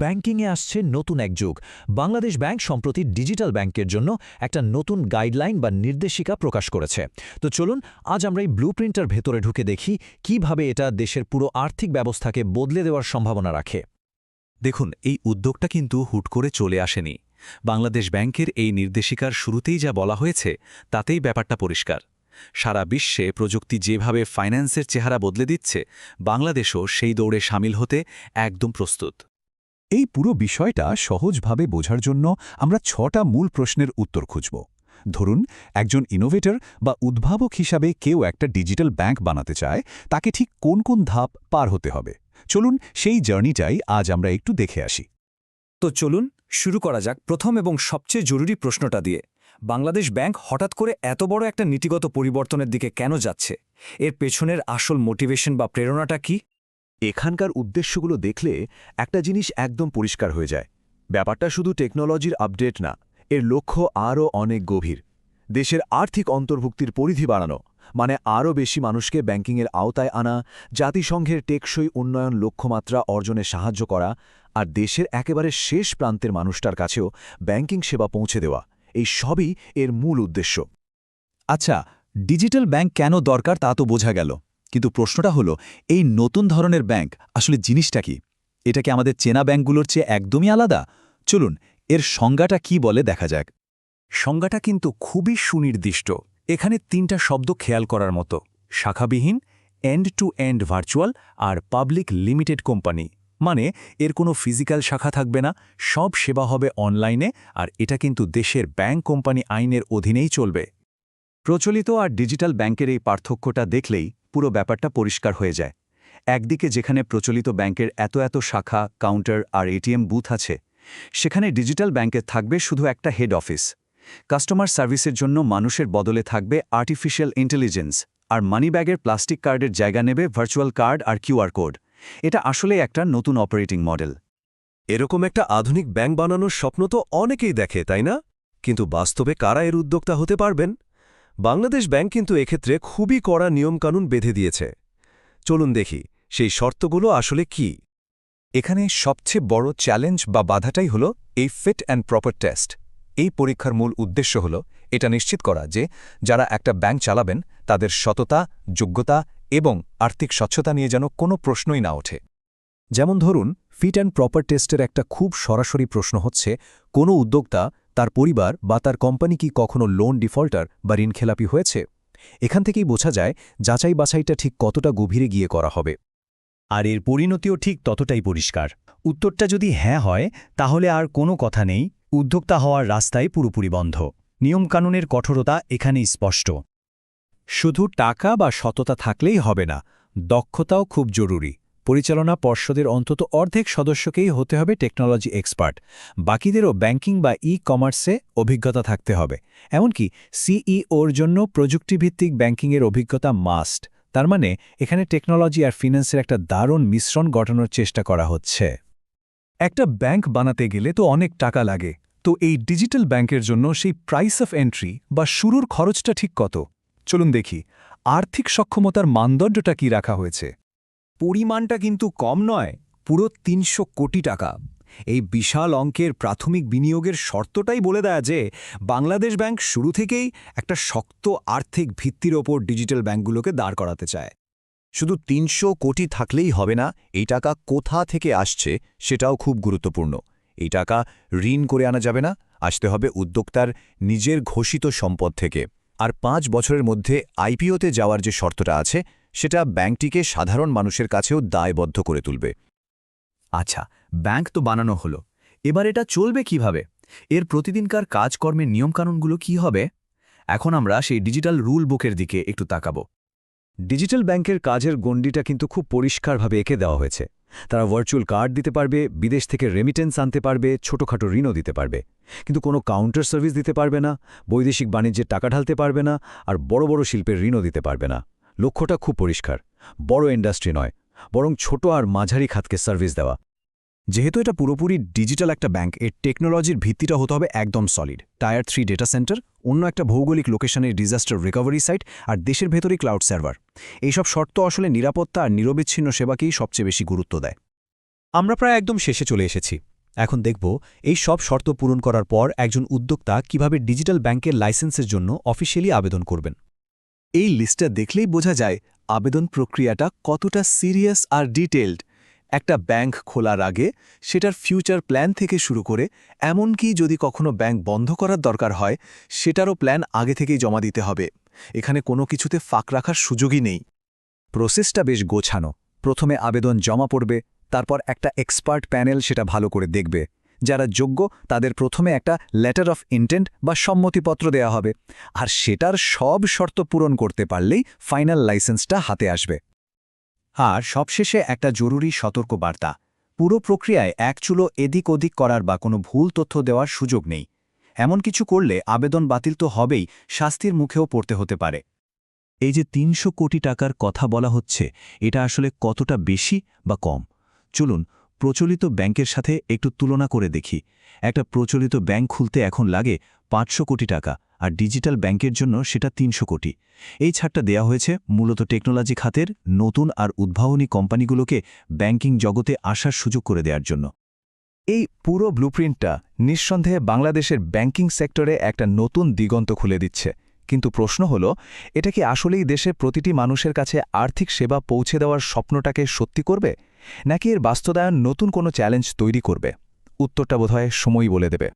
ব্যাংকিংয়ে আসছে নতুন এক যুগ। বাংলাদেশ ব্যাংক সম্প্রতি ডিজিটাল ব্যাংকের জন্য একটা নতুন গাইডলাইন বা নির্দেশিকা প্রকাশ করেছে। তো চলুন, আজ আমরা এই ব্লু প্রিন্টার ভেতরে ঢুকে দেখি কীভাবে এটা দেশের পুরো আর্থিক ব্যবস্থাকে বদলে দেওয়ার সম্ভাবনা রাখে। দেখুন, এই উদ্যোগটা কিন্তু হুট করে চলে আসেনি। বাংলাদেশ ব্যাংকের এই নির্দেশিকার শুরুতেই যা বলা হয়েছে, তাতেই ব্যাপারটা পরিষ্কার। সারা বিশ্বে প্রযুক্তি যেভাবে ফাইন্যান্সের চেহারা বদলে দিচ্ছে, বাংলাদেশও সেই দৌড়ে সামিল হতে একদম প্রস্তুত। এই পুরো বিষয়টা সহজভাবে বোঝার জন্য আমরা ছটা মূল প্রশ্নের উত্তর খুঁজব। ধরুন, একজন ইনোভেটর বা উদ্ভাবক হিসাবে কেউ একটা ডিজিটাল ব্যাংক বানাতে চায়, তাকে ঠিক কোন কোন ধাপ পার হতে হবে? চলুন সেই জার্নিটাই আজ আমরা একটু দেখে আসি। তো চলুন শুরু করা যাক প্রথম এবং সবচেয়ে জরুরি প্রশ্নটা দিয়ে। বাংলাদেশ ব্যাংক হঠাৎ করে এত বড় একটা নীতিগত পরিবর্তনের দিকে কেন যাচ্ছে? এর পেছনের আসল মোটিভেশন বা প্রেরণাটা কি? এখানকার উদ্দেশ্যগুলো দেখলে একটা জিনিস একদম পরিষ্কার হয়ে যায়। ব্যাপারটা শুধু টেকনোলজির আপডেট না, এর লক্ষ্য আরও অনেক গভীর। দেশের আর্থিক অন্তর্ভুক্তির পরিধি বাড়ানো মানে আরও বেশি মানুষকে ব্যাংকিংয়ের আওতায় আনা, জাতিসংঘের টেকসই উন্নয়ন লক্ষ্যমাত্রা অর্জনে সাহায্য করা, আর দেশের একেবারে শেষ প্রান্তের মানুষটার কাছেও ব্যাংকিং সেবা পৌঁছে দেওয়া, এই সবই এর মূল উদ্দেশ্য। আচ্ছা ডিজিটাল ব্যাংক কেন দরকার তা তো বোঝা গেল। কিন্তু প্রশ্নটা হলো, এই নতুন ধরনের ব্যাংক আসলে জিনিসটা কি? এটা কি আমাদের চেনা ব্যাংকগুলোর চেয়ে একদমই আলাদা? চলুন, এর সংজ্ঞাটা কি বলে দেখা যাক। সংজ্ঞাটা কিন্তু খুবই সুনির্দিষ্ট। এখানে তিনটা শব্দ খেয়াল করার মতো। শাখাবিহীন এন্ড টু এন্ড ভার্চুয়াল আর পাবলিক লিমিটেড কোম্পানি মানে এর কোনো ফিজিক্যাল শাখা থাকবে না, সব সেবা হবে অনলাইনে আর এটা কিন্তু দেশের ব্যাংক কোম্পানি আইনের অধীনেই চলবে। প্রচলিত আর ডিজিটাল ব্যাংকের এই পার্থক্যটা দেখলেই পুরো ব্যাপারটা পরিষ্কার হয়ে যায়। একদিকে যেখানে প্রচলিত ব্যাংকের এত এত শাখা, কাউন্টার আর এটিএম বুথ আছে, সেখানে ডিজিটাল ব্যাংকে থাকবে শুধু একটা হেড অফিস। কাস্টমার সার্ভিসের জন্য মানুষের বদলে থাকবে আর্টিফিশিয়াল ইন্টেলিজেন্স, আর মানিব্যাগের প্লাস্টিক কার্ডের জায়গা নেবে ভার্চুয়াল কার্ড আর কিউআর কোড। এটা আসলে একটা নতুন অপারেটিং মডেল। এরকম একটা আধুনিক ব্যাংক বানানোর স্বপ্ন তো অনেকেই দেখে, তাই না? কিন্তু বাস্তবে কারা এর উদ্যোক্তা হতে পারবেন? বাংলাদেশ ব্যাংক কিন্তু এক্ষেত্রে খুবই কড়া নিয়মকানুন বেঁধে দিয়েছে। চলুন দেখি, সেই শর্তগুলো আসলে কি? এখানে সবচেয়ে বড় চ্যালেঞ্জ বা বাধাটাই হল এই ফিট অ্যান্ড প্রপার টেস্ট। এই পরীক্ষার মূল উদ্দেশ্য হল এটা নিশ্চিত করা যে যারা একটা ব্যাংক চালাবেন, তাদের সততা, যোগ্যতা এবং আর্থিক স্বচ্ছতা নিয়ে যেন কোনো প্রশ্নই না ওঠে। যেমন ধরুন, ফিট অ্যান্ড প্রপার টেস্টের একটা খুব সরাসরি প্রশ্ন হচ্ছে, কোনো উদ্যোক্তা তার পরিবার বা তার কোম্পানি কি কখনো লোন ডিফল্টার বা ঋণখেলাপি হয়েছে? এখান থেকেই বোঝা যায় যাচাই বাছাইটা ঠিক কতটা গভীরে গিয়ে করা হবে। আর এর পরিণতিও ঠিক ততটাই পরিষ্কার। উত্তরটা যদি হ্যাঁ হয়, তাহলে আর কোনো কথা নেই, উদ্যোক্তা হওয়ার রাস্তায় পুরোপুরি বন্ধ। নিয়মকানুনের কঠোরতা এখানেই স্পষ্ট। শুধু টাকা বা সততা থাকলেই হবে না, দক্ষতাও খুব জরুরি। পরিচালনা পর্ষদের অন্তত অর্ধেক সদস্যকেই হতে হবে টেকনোলজি এক্সপার্ট। বাকিদেরও ব্যাংকিং বা ই কমার্সে অভিজ্ঞতা থাকতে হবে। এমনকি সিইওর জন্য প্রযুক্তিভিত্তিক ব্যাংকিংয়ের অভিজ্ঞতা মাস্ট। তার মানে এখানে টেকনোলজি আর ফিন্যান্সের একটা দারুণ মিশ্রণ গঠনের চেষ্টা করা হচ্ছে। একটা ব্যাংক বানাতে গেলে তো অনেক টাকা লাগে। তো এই ডিজিটাল ব্যাংকের জন্য সেই প্রাইস অফ এন্ট্রি বা শুরুর খরচটা ঠিক কত? চলুন দেখি। আর্থিক সক্ষমতার মানদণ্ডটা কি রাখা হয়েছে? পরিমাণটা কিন্তু কম নয়, পুরো তিনশো কোটি টাকা। এই বিশাল অঙ্কের প্রাথমিক বিনিয়োগের শর্তটাই বলে দেয় যে, বাংলাদেশ ব্যাংক শুরু থেকেই একটা শক্ত আর্থিক ভিত্তির ওপর ডিজিটাল ব্যাংকগুলোকে দাঁড় করাতে চায়। শুধু তিনশো কোটি থাকলেই হবে না, এই টাকা কোথা থেকে আসছে সেটাও খুব গুরুত্বপূর্ণ। এই টাকা ঋণ করে আনা যাবে না, আসতে হবে উদ্যোক্তার নিজের ঘোষিত সম্পদ থেকে। আর পাঁচ বছরের মধ্যে আইপিওতে যাওয়ার যে শর্তটা আছে সেটা ব্যাংকটিকে সাধারণ মানুষের কাছেও দায়বদ্ধ করে তুলবে। আচ্ছা ব্যাংক তো বানানো হলো। এবার এটা চলবে কীভাবে? এর প্রতিদিনকার কাজকর্মের নিয়মকানুনগুলো কি হবে? এখন আমরা সেই ডিজিটাল রুল বুকের দিকে একটু তাকাবো। ডিজিটাল ব্যাংকের কাজের গণ্ডিটা কিন্তু খুব পরিষ্কারভাবে এঁকে দেওয়া হয়েছে। তারা ভার্চুয়াল কার্ড দিতে পারবে, বিদেশ থেকে রেমিটেন্স আনতে পারবে, ছোটখাটো ঋণও দিতে পারবে। কিন্তু কোনো কাউন্টার সার্ভিস দিতে পারবে না, বৈদেশিক বাণিজ্যের টাকা ঢালতে পারবে না, আর বড় বড় শিল্পের ঋণও দিতে পারবে না। লক্ষ্যটা খুব পরিষ্কার। বড় ইন্ডাস্ট্রি নয়, বরং ছোট আর মাঝারি খাতকে সার্ভিস দেওয়া। যেহেতু এটা পুরোপুরি ডিজিটাল একটা ব্যাংক, এর টেকনোলজির ভিত্তিটা হতে হবে একদম solid tier three data centre, অন্য একটা ভৌগোলিক লোকেশনের ডিজাস্টার রিকভারি সাইট আর দেশের ভেতরেই ক্লাউড সার্ভার এইসব শর্ত আসলে নিরাপত্তা আর নিরবিচ্ছিন্ন সেবাকেই সবচেয়ে বেশি গুরুত্ব দেয়। আমরা প্রায় একদম শেষে চলে এসেছি। এখন দেখব এই সব শর্ত পূরণ করার পর একজন উদ্যোক্তা কীভাবে ডিজিটাল ব্যাংকের লাইসেন্সের জন্য অফিসিয়ালি আবেদন করবেন। এই লিস্টটা দেখলেই বোঝা যায় আবেদন প্রক্রিয়াটা কতটা সিরিয়াস আর ডিটেলড একটা ব্যাংক খোলার আগে সেটার ফিউচার প্ল্যান থেকে শুরু করে এমনকি যদি কখনো ব্যাংক বন্ধ করার দরকার হয়, সেটারও প্ল্যান আগে থেকেই জমা দিতে হবে। এখানে কোনো কিছুতে ফাঁক রাখার সুযোগই নেই। প্রসেসটা বেশ গোছানো। প্রথমে আবেদন জমা পড়বে, তারপর একটা এক্সপার্ট প্যানেল সেটা ভালো করে দেখবে। যারা যোগ্য, তাদের প্রথমে একটা লেটার অফ ইন্টেন্ট বা সম্মতিপত্র দেয়া হবে। আর সেটার সব শর্ত পূরণ করতে পারলেই ফাইনাল লাইসেন্সটা হাতে আসবে। আর সবশেষে একটা জরুরি সতর্ক বার্তা পুরো প্রক্রিয়ায় এক চুলো এদিক ওদিক করার বা কোনো ভুল তথ্য দেওয়ার সুযোগ নেই। এমন কিছু করলে আবেদন বাতিল তো হবেই, শাস্তির মুখেও পড়তে হতে পারে। এই যে তিনশো কোটি টাকার কথা বলা হচ্ছে, এটা আসলে কতটা বেশি বা কম? চলুন প্রচলিত ব্যাংকের সাথে একটু তুলনা করে দেখি। একটা প্রচলিত ব্যাংক খুলতে এখন লাগে পাঁচশো কোটি টাকা, আর ডিজিটাল ব্যাংকের জন্য সেটা তিনশো কোটি। এই ছাড়টা দেয়া হয়েছে মূলত টেকনোলজি খাতের নতুন আর উদ্ভাবনী কোম্পানিগুলোকে ব্যাংকিং জগতে আসার সুযোগ করে দেওয়ার জন্য। এই পুরো ব্লুপ্রিন্টটা নিঃসন্দেহে বাংলাদেশের ব্যাংকিং সেক্টরে একটা নতুন দিগন্ত খুলে দিচ্ছে। কিন্তু প্রশ্ন হল, এটা কি আসলেই দেশে প্রতিটি মানুষের কাছে আর্থিক সেবা পৌঁছে দেওয়ার স্বপ্নটাকে সত্যি করবে? নাকি এর বাস্তবায়ন নতুন কোনো চ্যালেঞ্জ তৈরি করবে? উত্তরটা বোধহয় সময়ই বলে দেবে।